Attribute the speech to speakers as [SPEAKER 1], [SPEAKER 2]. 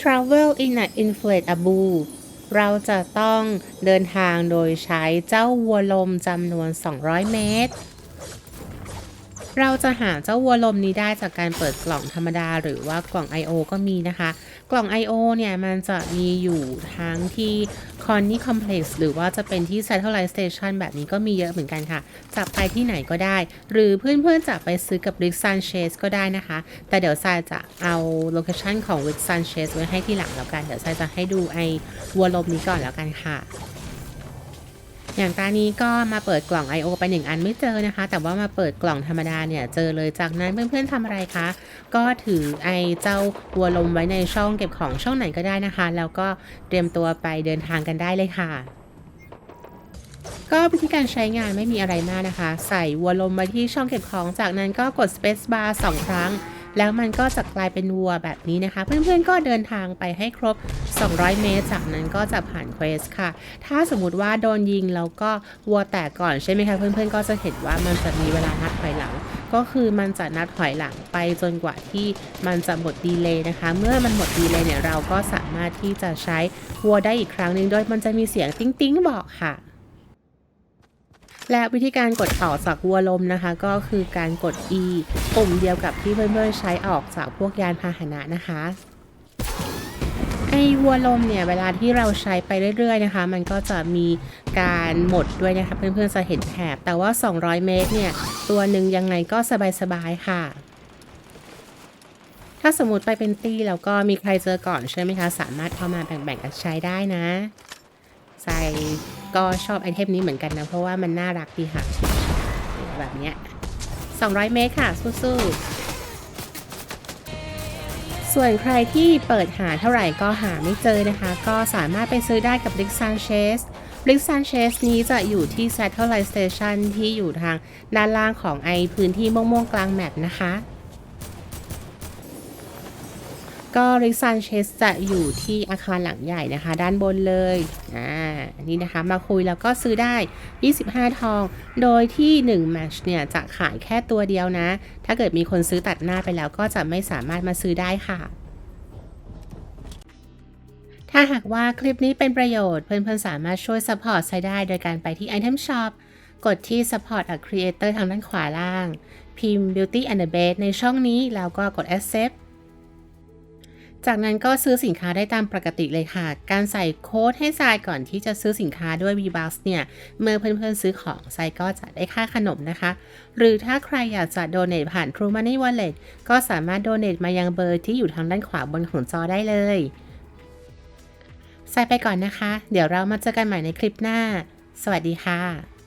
[SPEAKER 1] Travel in an inflatable เราจะต้องเดินทางโดยใช้เจ้าวัวลมจำนวน 200 เมตร เราจะหาเจ้าวัวลมนี้ได้จากการเปิดกล่องธรรมดา หรือว่ากล่อง I.O. ก็มีนะคะ กล่อง I.O. เนี่ยมันจะมีอยู่ทั้งที่ Conny Complex หรือว่าจะเป็นที่ Satellite Station แบบนี้ก็มีเยอะเหมือนกันค่ะจะไปที่ไหนก็ได้ หรือเพื่อนๆจะไปซื้อกับ Rick Sanchez ก็ได้นะคะ แต่เดี๋ยวทรายจะเอาโลเคชันของ Rick Sanchez ไว้ให้ที่หลังแล้วกัน เดี๋ยวทรายจะให้ดูไอ้วัวลมนี้ก่อนแล้วกันค่ะ อย่างตานี้ก็มาเปิดกล่อง I.O. ไปหนึ่งอันไม่เจอนะคะ แต่ว่ามาเปิดกล่องธรรมดาเนี่ยเจอเลยจากนั้นเพื่อนๆทำอะไรคะ ก็ถือไอเจ้าวัวลมไว้ในช่องเก็บของช่องไหนก็ได้นะคะ แล้วก็เตรียมตัวไปเดินทางกันได้เลยค่ะก็วิธีการใช้งานไม่มีอะไรมากนะคะ ใส่วัวลมไว้ที่ช่องเก็บของ จากนั้นก็กด Space Bar สองครั้ง แล้วมันก็จะกลายเป็นวัวแบบนี้นะคะ เพื่อนๆก็เดินทางไปให้ครบ 200 เมตร จากนั้นก็จะผ่านเควสค่ะ ถ้าสมมติว่าโดนยิงแล้วก็วัวแตกก่อนใช่ไหมคะ เพื่อนๆก็จะเห็นว่ามันจะมีเวลานับถอยหลัง ก็คือมันจะนับถอยหลังไปจนกว่าที่มันจะหมดดีเลย์นะคะ เมื่อมันหมดดีเลย์เนี่ยเราก็สามารถที่จะใช้วัวได้อีกครั้งหนึ่งโดยมันจะมีเสียงติ๊งติ๊งๆบอกค่ะ และวิธีการกดออกจากวัวลมนะคะ ก็คือการกด E ปุ่มเดียวกับที่เพื่อนๆใช้ออกจากพวกยานพาหนะนะคะไอวัวลมเนี่ยเวลาที่เราใช้ไปเรื่อยๆนะคะ มันก็จะมีการหมดด้วยนะคะเพื่อนๆจะเห็นแถบแต่ว่า 200 เมตรเนี่ยตัวหนึ่งยังไงก็สบายๆค่ะ ถ้าสมมติไปเป็นตี้แล้วก็มีใครเจอก่อนใช่ไหมคะ สามารถเอามาแบ่งๆกันใช้ได้นะ ใส่ก็ชอบไอเทมนี้เหมือนกันนะ เพราะว่ามันน่ารักดีค่ะ แบบเนี้ย200 เมตรค่ะ สู้ๆ ส่วนใครที่เปิดหาเท่าไหร่ก็หาไม่เจอนะคะ ก็สามารถไปซื้อได้กับ Rick Sanchez Rick Sanchez นี้จะอยู่ที่ Satellite Station ที่อยู่ทางด้านล่างของไอพื้นที่ม่วงๆกลางแมปนะคะ ก็ริซันเชสจะอยู่ที่อาคารหลังใหญ่นะคะ ด้านบนเลยอ่านี่นะคะมาคุยแล้วก็ซื้อได้ 25 ทอง โดยที่ 1 แมชเนี่ย จะขายแค่ตัวเดียวนะ ถ้าเกิดมีคนซื้อตัดหน้าไปแล้วก็จะไม่สามารถมาซื้อได้ค่ะถ้าหากว่าคลิปนี้เป็นประโยชน์เพื่อนๆสามารถช่วยซัพพอร์ตไซได้ โดยการไปที่ Item Shop กดที่ Support a Creator ทางด้านขวาล่าง พิมพ์ Beauty and the Beast ในช่องนี้ แล้วก็กด Accept จากนั้นก็ซื้อสินค้าได้ตามปกติเลยค่ะ การใส่โค้ดให้ทรายก่อนที่จะซื้อสินค้าด้วย v b u s เนี่ย เมื่อเพื่อนๆซื้อของทรายก็จะได้ค่าขนมนะคะ หรือถ้าใครอยากจะโดเน a ผ่าน True Money Wallet ก็สามารถโดเน a มายังเบอร์ที่อยู่ทางด้านขวาบนของจอได้เลยทรายไปก่อนนะคะ เดี๋ยวเรามาเจอกันใหม่ในคลิปหน้า สวัสดีค่ะ